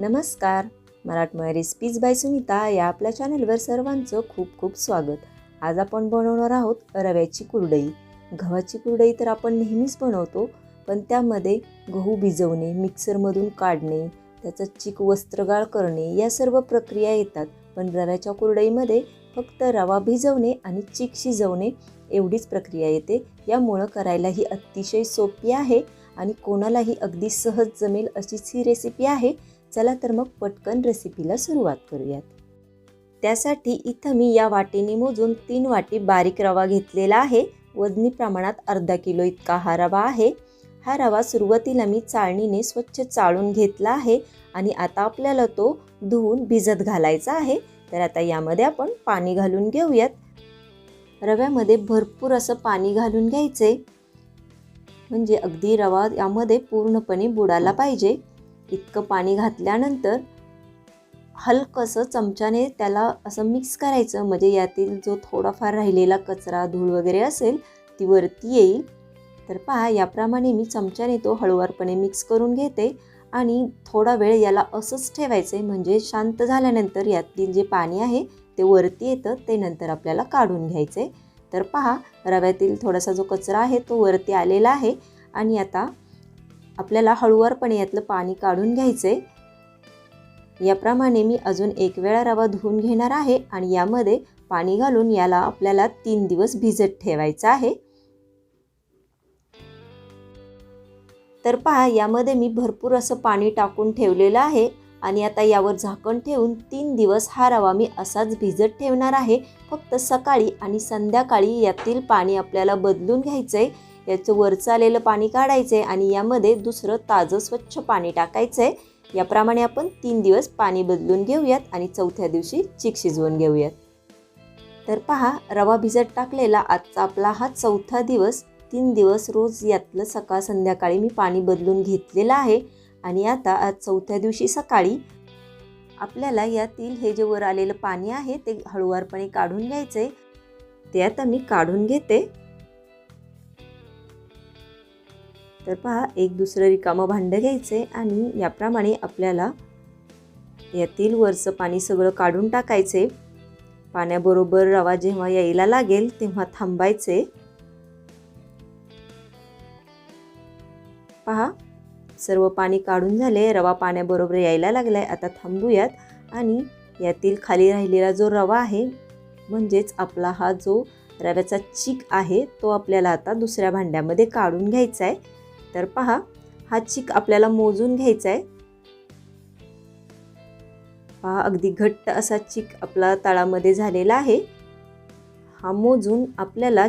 नमस्कार. मराठमोळ्या recipes bye Sunita या आपल्या चॅनलवर सर्वांचं खूप खूप स्वागत. आज आपण बनवणार आहोत रव्याची कुरडई. गव्हाची कुरडई तर आपण नेहमीच बनवतो पण त्यामध्ये गहू भिजवणे मिक्सरमधून काढणे त्याचं चिक वस्त्रगाळ करणे या सर्व प्रक्रिया येतात. पण रव्याच्या कुरडईमध्ये फक्त रवा भिजवणे आणि चिक शिजवणे एवढीच प्रक्रिया येते. यामुळं करायलाही अतिशय सोपी आहे आणि कोणालाही अगदी सहज जमेल अशीच ही रेसिपी आहे. चला तर मग पटकन रेसिपीला सुरुवात करूयात. त्यासाठी इथं मी या वाटीने मोजून तीन वाटी बारीक रवा घेतलेला आहे. वजनी प्रमाणात अर्धा किलो इतका हा रवा आहे. हा रवा सुरुवातीला मी चाळणीने स्वच्छ चाळून घेतला आहे आणि आता आपल्याला तो धुवून भिजत घालायचा आहे. तर आता यामध्ये आपण पाणी घालून घेऊयात. रव्यामध्ये भरपूर असं पाणी घालून घ्यायचे. म्हणजे अगदी रवा यामध्ये पूर्णपणे बुडाला पाहिजे. इतकं पाणी घातल्यानंतर हलकंसं चमच्याने त्याला असं मिक्स करायचं. म्हणजे यातील जो थोडाफार राहिलेला कचरा धूळ वगैरे असेल ती वरती येईल. तर पहा याप्रमाणे मी चमच्याने तो हळूवारपणे मिक्स करून घेते आणि थोडा वेळ याला असंच ठेवायचं. आहे म्हणजे शांत झाल्यानंतर यातील जे पाणी आहे ते वरती येतं ते नंतर आपल्याला काढून घ्यायचे. तर पहा रव्यातील थोडासा जो कचरा आहे तो वरती आलेला आहे. आणि आता आपल्याला हळूवारपणे यातलं पाणी काढून घ्यायचे याप्रमाणे मी अजून एक वेळा रवा धुवून घेणार आहे आणि यामध्ये पाणी घालून याला आपल्याला तीन दिवस भिजत ठेवायचं आहे. तर पहा यामध्ये मी भरपूर असं पाणी टाकून ठेवलेलं आहे आणि आता यावर झाकण ठेवून तीन दिवस हा रवा मी असाच भिजत ठेवणार आहे. फक्त सकाळी आणि संध्याकाळी यातील पाणी आपल्याला बदलून घ्यायचं आहे याचं वरचं आलेलं पाणी काढायचं आहे आणि यामध्ये दुसरं ताजं स्वच्छ पाणी टाकायचं आहे याप्रमाणे आपण तीन दिवस पाणी बदलून घेऊयात आणि चौथ्या दिवशी चीक शिजवून घेऊयात. तर पहा रवा भिजत टाकलेला आजचा आपला हा चौथा दिवस. तीन दिवस रोज यातलं सकाळ संध्याकाळी मी पाणी बदलून घेतलेलं आहे. आणि आता आज चौथ्या दिवशी सकाळी आपल्याला यातील हे जे वर आलेलं पाणी आहे ते हळूवारपणे काढून घ्यायचे ते आता मी काढून घेते. तर पहा एक दुसरं रिकामं भांडं घ्यायचे आणि याप्रमाणे आपल्याला यातील वरचं पाणी सगळं काढून टाकायचे पाण्याबरोबर रवा जेव्हा यायला लागेल तेव्हा थांबायचे पहा सर्व पाणी काढून झाले रवा पाण्याबरोबर यायला लागलाय. आता थांबूयात आणि यातील खाली राहिलेला जो रवा आहे म्हणजेच आपला हा जो रव्याचा चीक आहे तो आपल्याला आता दुसऱ्या भांड्यामध्ये काढून घ्यायचा आहे तर पहा हा चिक आपल्याला मोजून घ्यायचा आहे पहा अगदी घट्ट असा चिक आपला तळामध्ये झालेला आहे. हा मोजून आपल्याला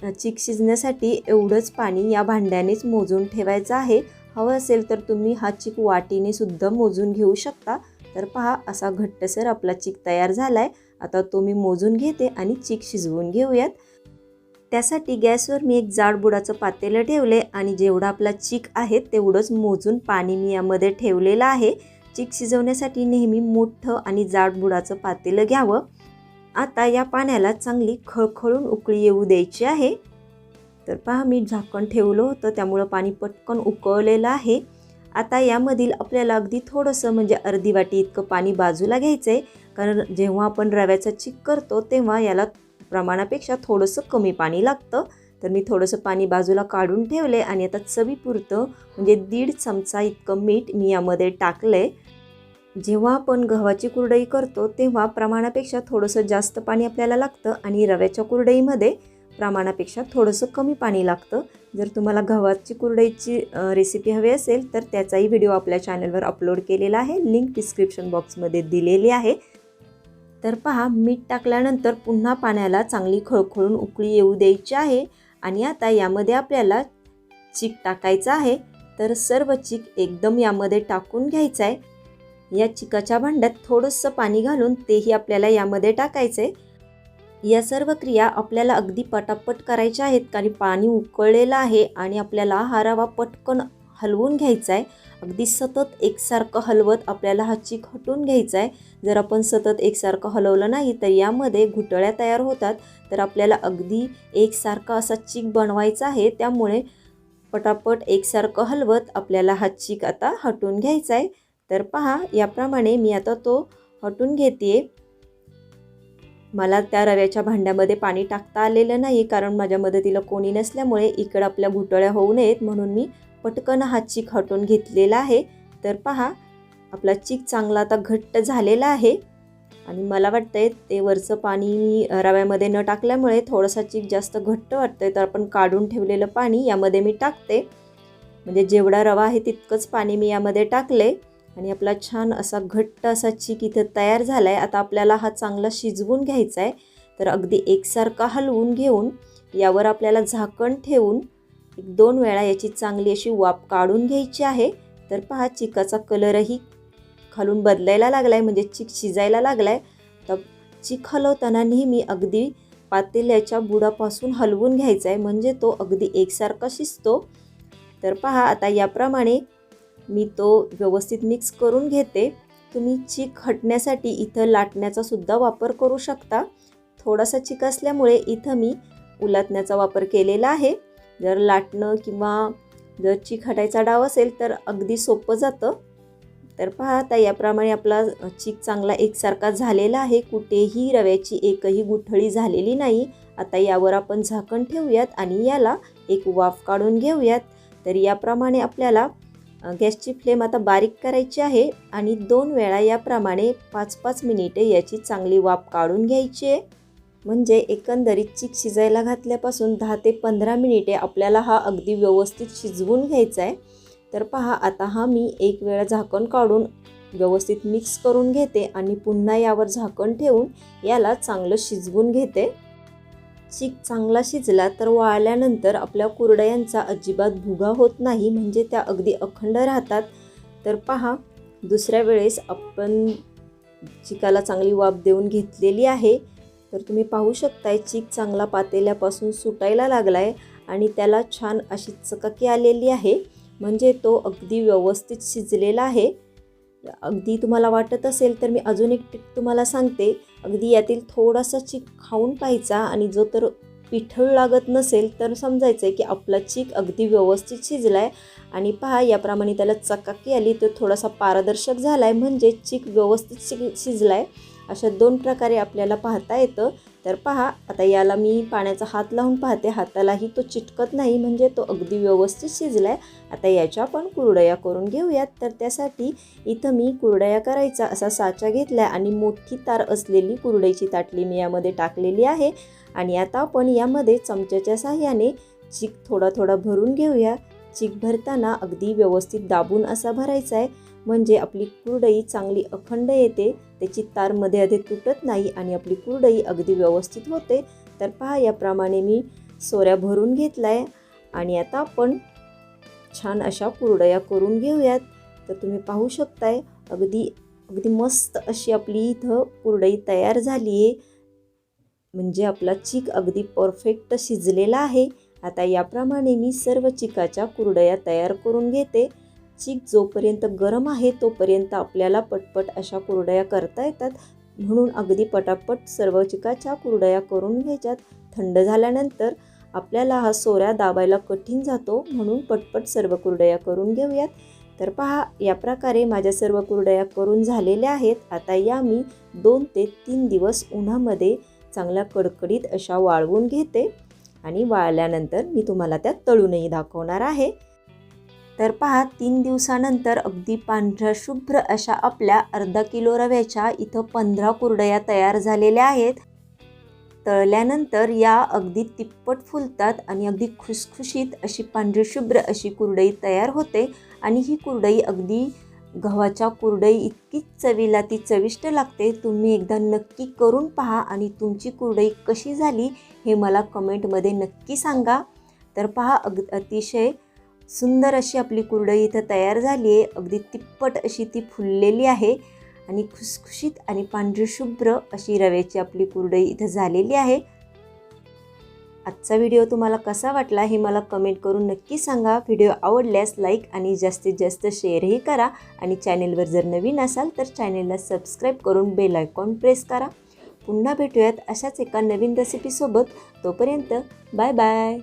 चिक शिजण्यासाठी एवढंच पाणी या भांड्यानेच मोजून ठेवायचं आहे. हवं असेल तर तुम्ही हा चिक वाटीने सुद्धा मोजून घेऊ शकता. तर पहा असा घट्टसर आपला चिक तयार झाला आहे आता तो मी मोजून घेते आणि चिक शिजवून घेऊयात. त्यासाठी गॅसवर मी एक जाडबुडाचं पातेलं ठेवले आणि जेवढा आपला चिक आहे तेवढंच मोजून पाणी मी यामध्ये ठेवलेलं आहे. चिक शिजवण्यासाठी नेहमी मोठं आणि जाडबुडाचं पातेलं घ्यावं. आता या पाण्याला चांगली खळखळून उकळी येऊ द्यायची आहे. तर पहा मी झाकण ठेवलं होतं त्यामुळं पाणी पटकन उकळलेलं आहे. आता यामधील आपल्याला अगदी थोडंसं म्हणजे अर्धी वाटी इतकं पाणी बाजूला घ्यायचं आहे कारण जेव्हा आपण रव्याचा चिक करतो तेव्हा याला प्रमाणापेक्षा थोडंसं कमी पाणी लागतं. तर मी थोडंसं पाणी बाजूला काढून ठेवले आणि आता चवीपुरतं म्हणजे दीड चमचा इतकं मीठ मी यामध्ये टाकलं आहे जेव्हा आपण गव्हाची कुरडई करतो तेव्हा प्रमाणापेक्षा थोडंसं जास्त पाणी आपल्याला लागतं आणि रव्याच्या कुरडईमध्ये प्रमाणापेक्षा थोडंसं कमी पाणी लागतं. जर तुम्हाला गव्हाची कुरडईची रेसिपी हवी असेल तर त्याचाही व्हिडिओ आपल्या चॅनलवर अपलोड केलेला आहे. लिंक डिस्क्रिप्शन बॉक्समध्ये दिलेली आहे. तर पहा मीठ टाकल्यानंतर पुन्हा पाण्याला चांगली खळखळून उकळी येऊ द्यायची आहे. आणि आता यामध्ये आपल्याला चीक टाकायचं आहे. तर सर्व चीक एकदम यामध्ये टाकून घ्यायचं आहे या चिकाच्या भांड्यात थोडंसं पाणी घालून तेही आपल्याला यामध्ये टाकायचं आहे या सर्व क्रिया आपल्याला अगदी पटापट करायच्या आहेत. कारण पाणी उकळलेलं आहे आणि आपल्याला हा रवा पटकन हलवून घ्यायचा आहे अगदी सतत एकसारखं हलवत आपल्याला हा चिक हटून घ्यायचा आहे जर आपण सतत एकसारखं हलवलं नाही तर यामध्ये घुटळ्या तयार होतात. तर आपल्याला अगदी एकसारखा असा चीक बनवायचा आहे. त्यामुळे पटापट एकसारखं हलवत आपल्याला हा चिक आता हटून घ्यायचा आहे तर पहा याप्रमाणे मी आता तो हटून घेते मला त्या रव्याच्या भांड्यामध्ये पाणी टाकता आलेलं नाही कारण माझ्या मदतीला कोणी नसल्यामुळे इकडं आपल्या घुटळ्या होऊ नयेत म्हणून मी पटकन हा चीक हटवून घेतलेला आहे. तर पहा आपला चीक चांगला आता घट्ट झालेला आहे. आणि मला वाटतंय ते वरचं पाणी मी रव्यामध्ये न टाकल्यामुळे थोडासा चीक जास्त घट्ट वाटतंय. तर आपण काढून ठेवलेलं पाणी यामध्ये मी टाकते. म्हणजे जेवढा रवा आहे तितकंच पाणी मी यामध्ये टाकले. आणि आपला छान असा घट्ट असा चीक इथं तयार झाला आहे आता आपल्याला हा चांगला शिजवून घ्यायचा आहे तर अगदी एकसारखा हलवून घेऊन यावर आपल्याला झाकण ठेवून एक दोन वेळा याची चांगली अशी वाफ काढून घ्यायची आहे. तर पहा चिकाचा कलरही खालून बदलायला लागला आहे म्हणजे चिक शिजायला लागला आहे तर चिक हलवताना नेहमी अगदी पातेल्याच्या बुडापासून हलवून घ्यायचा आहे म्हणजे तो अगदी एकसारखा शिजतो. तर पहा आता याप्रमाणे मी तो व्यवस्थित मिक्स करून घेते. तुम्ही चिक हटण्यासाठी इथं लाटण्याचा सुद्धा वापर करू शकता. थोडासा चिक असल्यामुळे इथं मी उलटण्याचा वापर केलेला आहे. जर लाटणं किंवा जर चिक डाव असेल तर अगदी सोपं जातं. तर पहा आता याप्रमाणे आपला चिक चांगला एकसारखा झालेला आहे. कुठेही रव्याची एकही गुठळी झालेली नाही. आता यावर आपण झाकण ठेवूयात आणि याला एक वाफ काढून घेऊयात. तर याप्रमाणे आपल्याला गॅसची फ्लेम आता बारीक करायची आहे आणि दोन वेळा याप्रमाणे पाच पाच मिनिटे याची चांगली वाफ काढून घ्यायची आहे. म्हणजे एकंदरीत चिक शिजायला घातल्यापासून दहा ते पंधरा मिनिटे आपल्याला हा अगदी व्यवस्थित शिजवून घ्यायचा आहे. तर पहा आता हा मी एक वेळा झाकण काढून व्यवस्थित मिक्स करून घेते आणि पुन्हा यावर झाकण ठेवून याला चांगलं शिजवून घेते. चीक चांगला शिजला तर वाळल्यानंतर आपल्या कुरडयांचा अजिबात भुगा होत नाही म्हणजे त्या अगदी अखंड राहतात. तर पहा दुसऱ्या वेळेस आपण चिकाला चांगली वाफ देऊन घेतलेली आहे. तर तुम्ही पाहू शकताय चीक चांगला पातेल्यापासून सुटायला लागला आहे आणि त्याला छान अशी चकाकी आलेली आहे. म्हणजे तो अगदी व्यवस्थित शिजलेला आहे. अगदी तुम्हाला वाटत असेल तर मी अजून एक टिप तुम्हाला सांगते. अगदी यातील थोडासा चीक खाऊन पाहायचा आणि जो तर पिठळ लागत नसेल तर समजायचं आहे की आपला चीक अगदी व्यवस्थित शिजला आहे आणि पहा याप्रमाणे त्याला चकाकी आली तर थोडासा पारदर्शक झाला आहे म्हणजे चीक व्यवस्थित शि शिजला आहे अशा दोन प्रकारे आपल्याला पाहता येतं. तर पहा आता याला मी पाण्याचा हात लावून पाहते. हातालाही तो चिटकत नाही म्हणजे तो अगदी व्यवस्थित शिजला आहे आता याच्या पण कुरडया करून घेऊयात. तर त्यासाठी इथं मी कुरडया करायचा असा साचा घेतला आहे आणि मोठी तार असलेली कुरडईची ताटली मी यामध्ये टाकलेली आहे. आणि आता आपण यामध्ये चमच्याच्या साह्याने चीक थोडा थोडा भरून घेऊया. चीक भरताना अगदी व्यवस्थित दाबून असा भरायचा आहे म्हणजे आपली कुरडई चांगली अखंड येते त्याची तारमध्ये अधे तुटत नाही आणि आपली कुरडई अगदी व्यवस्थित होते. तर पहा याप्रमाणे मी सोऱ्या भरून घेतला आहे आणि आता आपण छान अशा कुरडया करून घेऊयात. तर तुम्ही पाहू शकताय अगदी अगदी मस्त अशी आपली इथं कुरडई तयार झाली आहे म्हणजे आपला चीक अगदी परफेक्ट शिजलेला आहे. आता याप्रमाणे मी सर्व चिकाच्या कुरडया तयार करून घेते. चीक जोपर्यंत गरम आहे तोपर्यंत आपल्याला पटपट अशा कुरडया करता येतात. म्हणून अगदी पटापट सर्व चिकाच्या कुरडया करून घ्यायच्यात. थंड झाल्यानंतर आपल्याला हा सोऱ्या दाबायला कठीण जातो म्हणून पटपट सर्व कुरडया करून घेऊयात. तर पहा या प्रकारे माझ्या सर्व कुरडया करून झालेल्या आहेत. आता या मी दोन ते तीन दिवस उन्हामध्ये चांगल्या कडकडीत अशा वाळवून घेते. आणि वाळल्यानंतर मी तुम्हाला त्या तळूनही दाखवणार आहे. तर पहा तीन दिवसानंतर अगदी पांढऱ्या शुभ्र अशा आपल्या अर्धा किलो रव्याच्या इथं पंधरा कुरडया तयार झालेल्या आहेत. तळल्यानंतर या अगदी तिप्पट फुलतात आणि अगदी खुसखुशीत अशी पांढरी शुभ्र अशी कुरडई तयार होते. आणि ही कुरडई अगदी गव्हाच्या कुरडई इतकीच चवीला ती चविष्ट लागते. तुम्ही एकदा नक्की करून पहा आणि तुमची कुरडई कशी झाली हे मला कमेंटमध्ये नक्की सांगा. तर पहा अग अतिशय सुंदर अशी आपली कुरडई इथं तयार झाली आहे. अगदी तिप्पट अशी ती फुललेली आहे. आणि खुसखुशीत आणि पांढरी शुभ्र अशी रव्याची आपली कुरडई इथं झालेली आहे. आजचा व्हिडिओ तुम्हाला कसा वाटला हे मला कमेंट करून नक्की सांगा. व्हिडिओ आवडल्यास लाईक आणि जास्तीत जास्त शेअरही करा. आणि चॅनेलवर जर नवीन असाल तर चॅनेलला सबस्क्राईब करून बेल आयकॉन प्रेस करा. पुन्हा भेटूयात अशाच एका नवीन रेसिपीसोबत तोपर्यंत बाय बाय.